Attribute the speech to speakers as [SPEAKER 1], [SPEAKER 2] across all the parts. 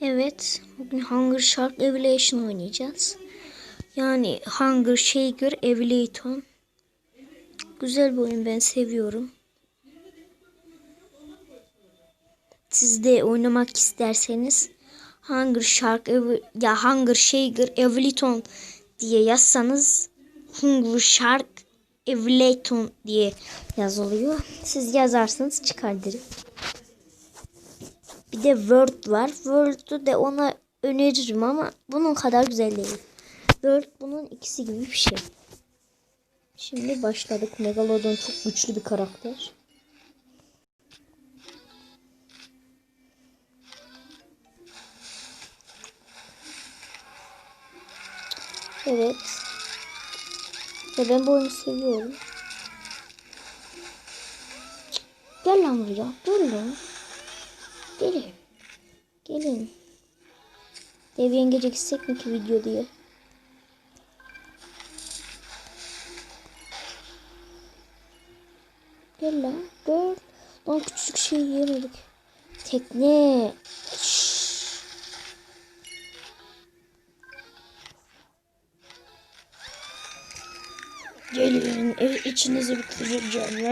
[SPEAKER 1] Evet, bugün Hunger Shark Evolution oynayacağız. Yani Hunger Shaker Evolution. Güzel bir oyun ben seviyorum. Siz de oynamak isterseniz Hunger Shark ya Hunger Shaker Evolution diye yazsanız Hunger Shark Evolution diye yazılıyor. Siz yazarsınız çıkar direkt. Bir de Word var. Word'u de ona öneririm ama bunun kadar güzel değil. Word bunun ikisi gibi bir şey. Şimdi başladık. Megalodon çok güçlü bir karakter. Evet. Ve ben bu oyunu seviyorum. Gel lan buraya. Gel lan. Gelin. Gelin. Dev yengece gitsek mi ki video diye. Gel lan. Gel. Lan küçük şey yemedik. Tekne. Gelin. İçinizi bitireceğim.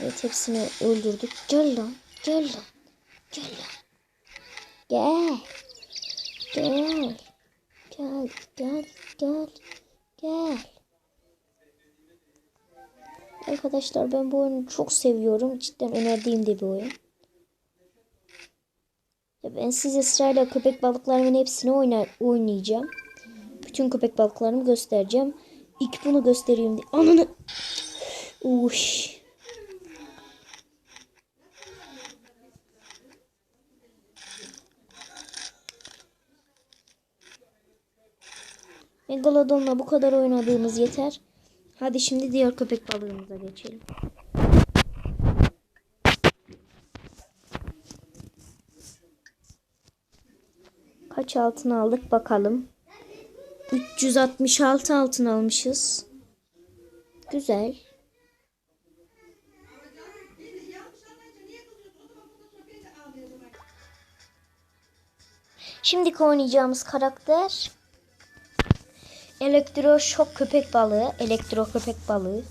[SPEAKER 1] Evet hepsini öldürdük. Gel lan. Gel lan. Gel lan. Gel. Gel. Gel. Gel. Gel. Gel. Arkadaşlar ben bu oyunu çok seviyorum. Cidden önerdiğim de bir oyun. Ben size sırayla köpek balıklarımın hepsini oynayacağım. Bütün köpek balıklarımı göstereceğim. İlk bunu göstereyim diye. Ananı. Uş. Megalodon'la bu kadar oynadığımız yeter. Hadi şimdi diğer köpek balığımıza geçelim. Kaç altın aldık bakalım. 366 altın almışız. Güzel. Şimdiki oynayacağımız karakter Elektroşok köpek balığı. Elektro köpek balığı.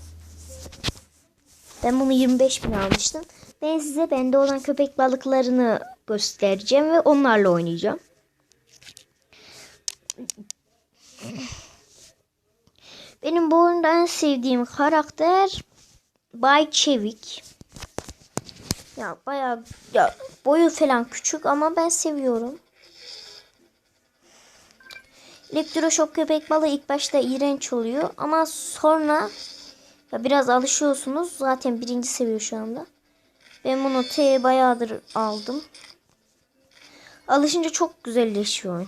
[SPEAKER 1] Ben bunu 25 bin almıştım. Ben size bende olan köpek balıklarını göstereceğim ve onlarla oynayacağım. Benim bu oyunda en sevdiğim karakter Bay Çevik. Ya bayağı ya boyu falan küçük ama ben seviyorum. Elektroşok köpek balığı ilk başta iğrenç oluyor ama sonra ya biraz alışıyorsunuz. Zaten birinci seviye şu anda. Ben bunu T bayağıdır aldım. Alışınca çok güzelleşiyor.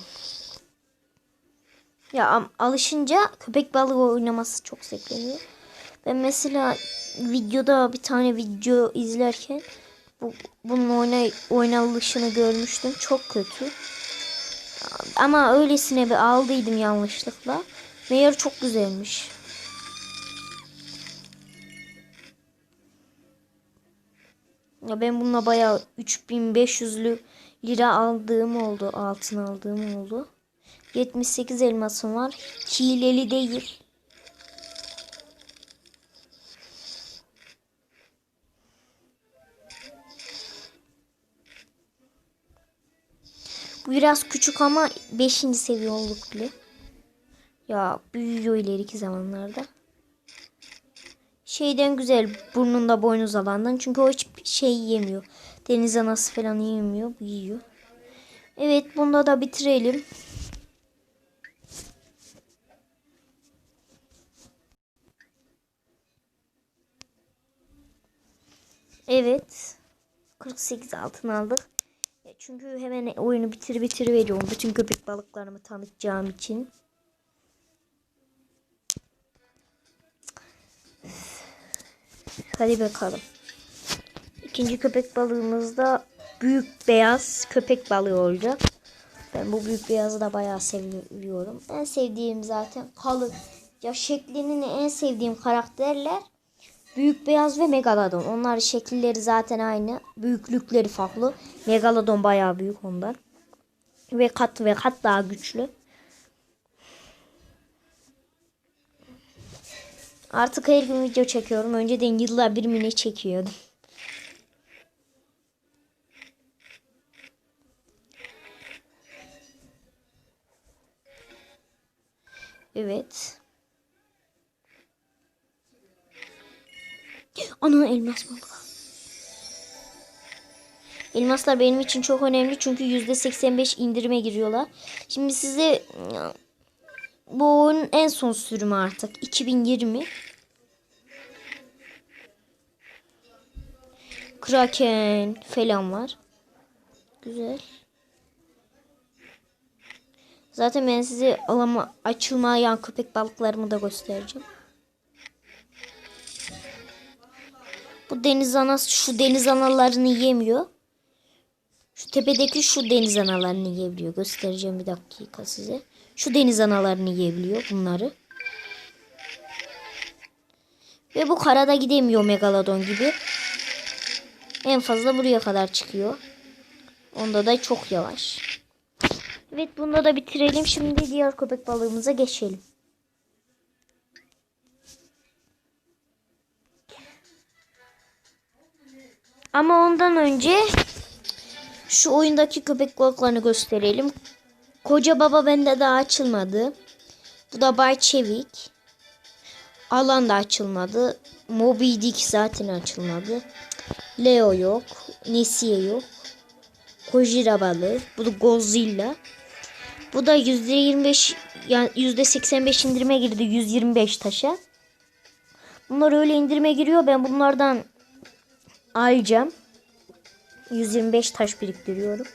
[SPEAKER 1] Ya alışınca köpek balığı oynaması çok zevkleniyor. Ben mesela videoda bir tane video izlerken bu, bunun oyna, oynanışını görmüştüm. Çok kötü. Ama öylesine bir aldıydım yanlışlıkla. Meğer çok güzelmiş. Ya ben bununla bayağı 3500'lü lira aldığım oldu. Altın aldığım oldu. 78 elmasım var. Hileli değil. Bu biraz küçük ama 5. seviye olduk bile. Ya büyüyor ileriki zamanlarda. Şeyden güzel burnunda boynuz alandan. Çünkü o hiç şey yemiyor. Deniz anası falan yemiyor. Bu yiyor. Evet bunda da bitirelim. Evet. 48 altın aldık. E, Çünkü hemen oyunu bitir bitir veriyorum. Bütün köpek balıklarımı tanıtacağım için. Hadi bakalım. İkinci köpek balığımız da büyük beyaz köpek balığı olacak. Ben bu büyük beyazı da bayağı seviyorum. En sevdiğim zaten kalın. Ya şeklinin en sevdiğim karakterler Büyük beyaz ve megalodon. Onlar şekilleri zaten aynı. Büyüklükleri farklı. Megalodon bayağı büyük ondan. Ve kat ve kat daha güçlü. Artık her gün video çekiyorum. Önceden yıllar bir mini çekiyordum. Evet. Ana elmas balığı. Elmaslar benim için çok önemli çünkü %85 indirime giriyorlar. Şimdi size bu oyunun en son sürümü artık 2020. Kraken falan var. Güzel. Zaten ben size alama açılmayan köpek balıklarımı da göstereceğim. Bu deniz anası şu deniz analarını yemiyor. Şu tepedeki şu deniz analarını yiyebiliyor. Göstereceğim bir dakika size. Şu deniz analarını yiyebiliyor bunları. Ve bu karada gidemiyor megalodon gibi. En fazla buraya kadar çıkıyor. Onda da çok yavaş. Evet bunda da bitirelim. Şimdi diğer köpek balığımıza geçelim. Ama ondan önce şu oyundaki köpek balıklarını gösterelim. Koca baba bende daha açılmadı. Bu da Bay Çevik. Alan da açılmadı. Moby Dick zaten açılmadı. Leo yok. Nesiye yok. Kojira balığı. Bu da Godzilla. Bu da %25 yani %85 indirime girdi 125 taşa. Bunlar öyle indirime giriyor. Ben bunlardan alacağım. 125 taş biriktiriyorum.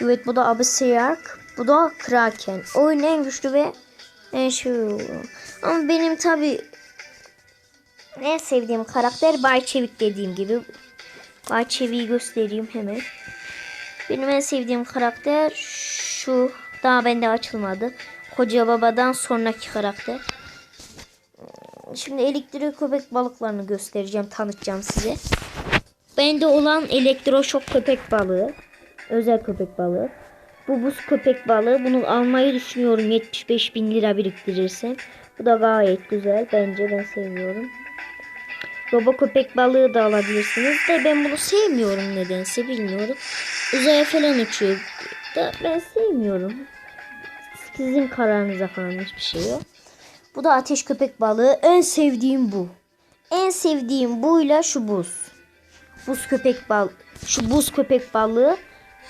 [SPEAKER 1] Evet bu da Abyssark. Bu da Kraken. Oyun en güçlü ve en şey Ama benim tabi en sevdiğim karakter Bay Çevik dediğim gibi. Bay Çevik'i göstereyim hemen. Benim en sevdiğim karakter şu. Daha bende açılmadı. Koca babadan sonraki karakter. Şimdi elektrik köpek balıklarını göstereceğim, tanıtacağım size. Bende olan elektroşok köpek balığı. Özel köpek balığı. Bu buz köpek balığı. Bunu almayı düşünüyorum 75 bin lira biriktirirsem. Bu da gayet güzel. Bence ben seviyorum. Robo köpek balığı da alabilirsiniz de ben bunu sevmiyorum nedense bilmiyorum. Uzaya falan uçuyor da ben sevmiyorum. Sizin kararınıza kalmış bir şey yok. Bu da ateş köpek balığı. En sevdiğim bu. En sevdiğim buyla şu buz. Buz köpek bal şu buz köpek balığı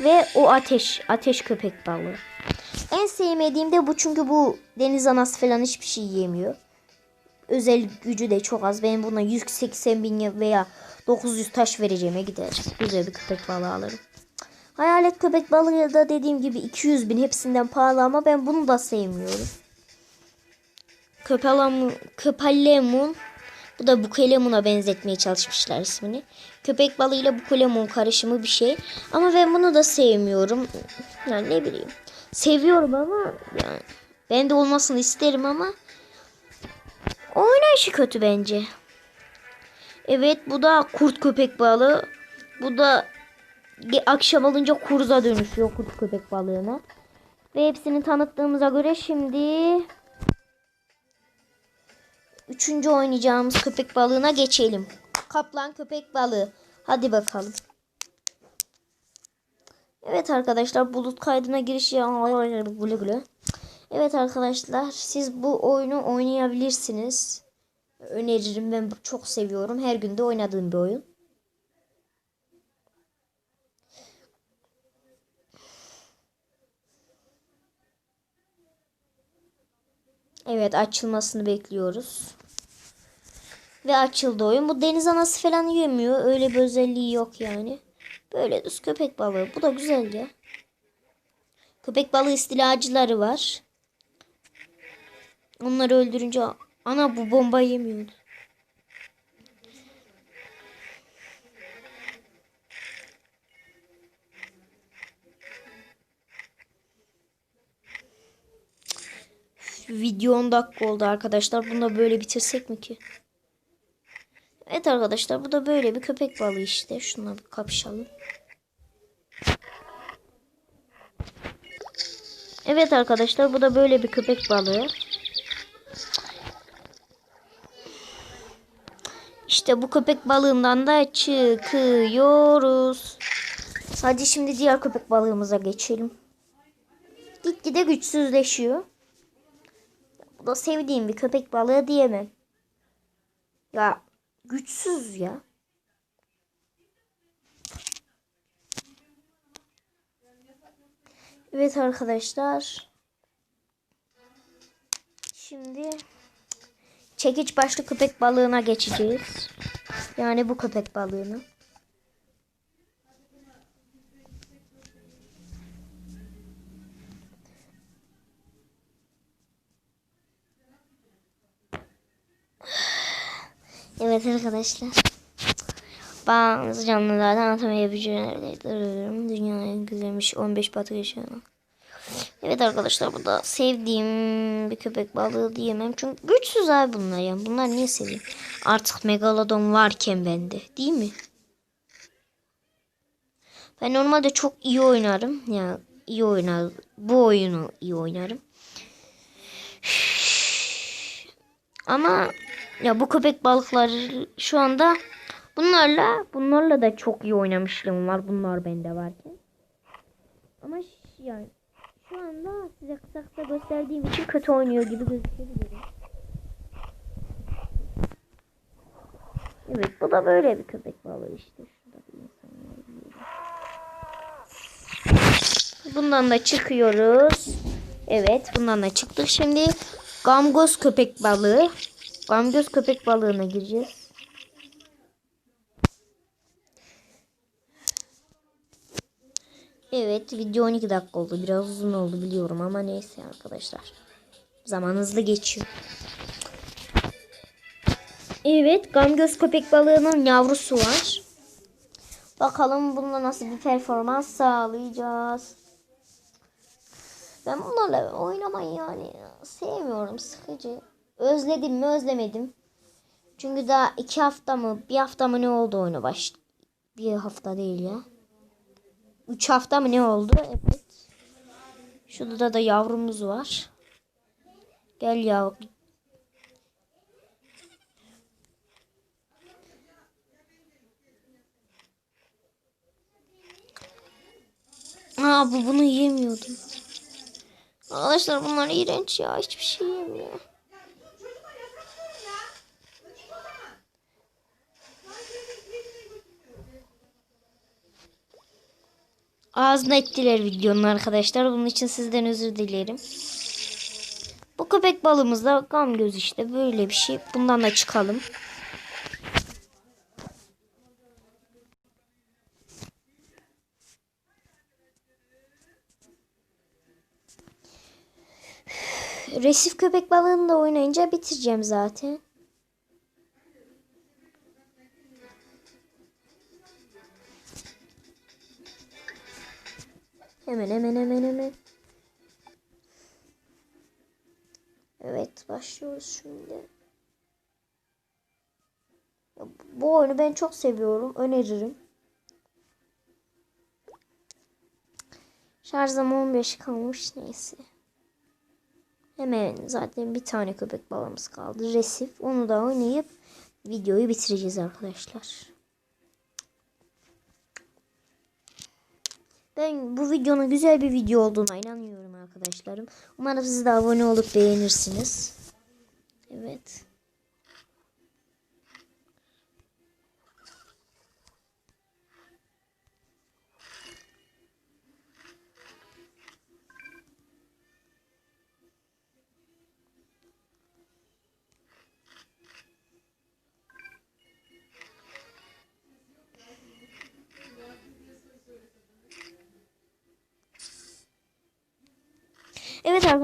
[SPEAKER 1] ve o ateş ateş köpek balığı. En sevmediğim de bu çünkü bu deniz anası falan hiçbir şey yemiyor. Özel gücü de çok az. Ben buna 180 bin veya 900 taş vereceğime gider. Güzel bir köpek balığı alırım. Hayalet köpek balığı da dediğim gibi 200 bin hepsinden pahalı ama ben bunu da sevmiyorum. Köpelemun, köpelemun bu da bukelemun'a benzetmeye çalışmışlar ismini. Köpek balığıyla bukelemun karışımı bir şey. Ama ben bunu da sevmiyorum. Yani ne bileyim. Seviyorum ama yani ben de olmasını isterim ama oynayışı kötü bence. Evet bu da kurt köpek balığı. Bu da akşam olunca kurza dönüşüyor kurt köpek balığına. Ve hepsini tanıttığımıza göre şimdi üçüncü oynayacağımız köpek balığına geçelim. Kaplan köpek balığı. Hadi bakalım. Evet arkadaşlar bulut kaydına giriş güle. Evet arkadaşlar siz bu oyunu oynayabilirsiniz. Öneririm ben çok seviyorum. Her günde oynadığım bir oyun. Evet açılmasını bekliyoruz. Ve açıldı oyun. Bu deniz anası falan yemiyor. Öyle bir özelliği yok yani. Böyle düz köpek balığı. Bu da güzel ya. Köpek balığı istilacıları var. Onları öldürünce ana bu bomba yemiyordu. Video 10 dakika oldu arkadaşlar. Bunu da böyle bitirsek mi ki? Evet arkadaşlar bu da böyle bir köpek balığı işte. Şununla bir kapışalım. Evet arkadaşlar bu da böyle bir köpek balığı. İşte bu köpek balığından da çıkıyoruz. Hadi şimdi diğer köpek balığımıza geçelim. Gitgide güçsüzleşiyor. Da sevdiğim bir köpek balığı diyemem. Ya güçsüz ya. Evet arkadaşlar. Şimdi çekiç başlı köpek balığına geçeceğiz. Yani bu köpek balığına. Arkadaşlar. Bazı canlılardan yapıcılardır. Dünyanın güzelmiş 15 batı yaşayan. Evet arkadaşlar bu da sevdiğim bir köpek balığı diyemem. Çünkü güçsüz abi bunlar yani. Bunlar niye seveyim? Artık megalodon varken bende. Değil mi? Ben normalde çok iyi oynarım. Ya iyi oynar. Bu oyunu iyi oynarım. Ama ya bu köpek balıkları şu anda bunlarla bunlarla da çok iyi oynamışlığım var. Bunlar bende varken. Ama yani şu anda size kısa kısa gösterdiğim için kötü oynuyor gibi gözükebilir. Evet bu da böyle bir köpek balığı işte. Şurada bir insan. Bundan da çıkıyoruz. Evet bundan da çıktık. Şimdi gamgoz köpek balığı. Gamgoz köpek balığına gireceğiz. Evet video 12 dakika oldu. Biraz uzun oldu biliyorum ama neyse arkadaşlar. Zaman hızlı geçiyor. Evet gamgöz köpek balığının yavrusu var. Bakalım bununla nasıl bir performans sağlayacağız. Ben bunlarla oynamayı yani sevmiyorum sıkıcı. Özledim mi özlemedim. Çünkü daha iki hafta mı bir hafta mı ne oldu oyunu baş. Bir hafta değil ya. Üç hafta mı ne oldu? Evet. Şurada da yavrumuz var. Gel yavrum. Aa bu bunu yemiyordum. Arkadaşlar bunlar iğrenç ya. Hiçbir şey yemiyor. Ağzına ettiler videonun arkadaşlar. Bunun için sizden özür dilerim. Bu köpek balığımız da gam göz işte. Böyle bir şey. Bundan da çıkalım. Resif köpek balığını da oynayınca bitireceğim zaten. Hemen hemen hemen hemen. Evet başlıyoruz şimdi. Bu oyunu ben çok seviyorum. Öneririm. Şarjım 15 kalmış neyse. Hemen zaten bir tane köpek balığımız kaldı. Resif. Onu da oynayıp videoyu bitireceğiz arkadaşlar. Ben bu videonun güzel bir video olduğuna inanıyorum arkadaşlarım. Umarım siz de abone olup beğenirsiniz. Evet.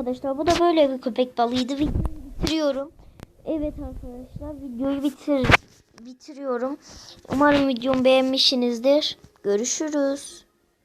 [SPEAKER 1] Arkadaşlar bu da böyle bir köpek balığıydı. Videoyu bitiriyorum. Evet arkadaşlar videoyu bitir bitiriyorum. Umarım videomu beğenmişsinizdir. Görüşürüz.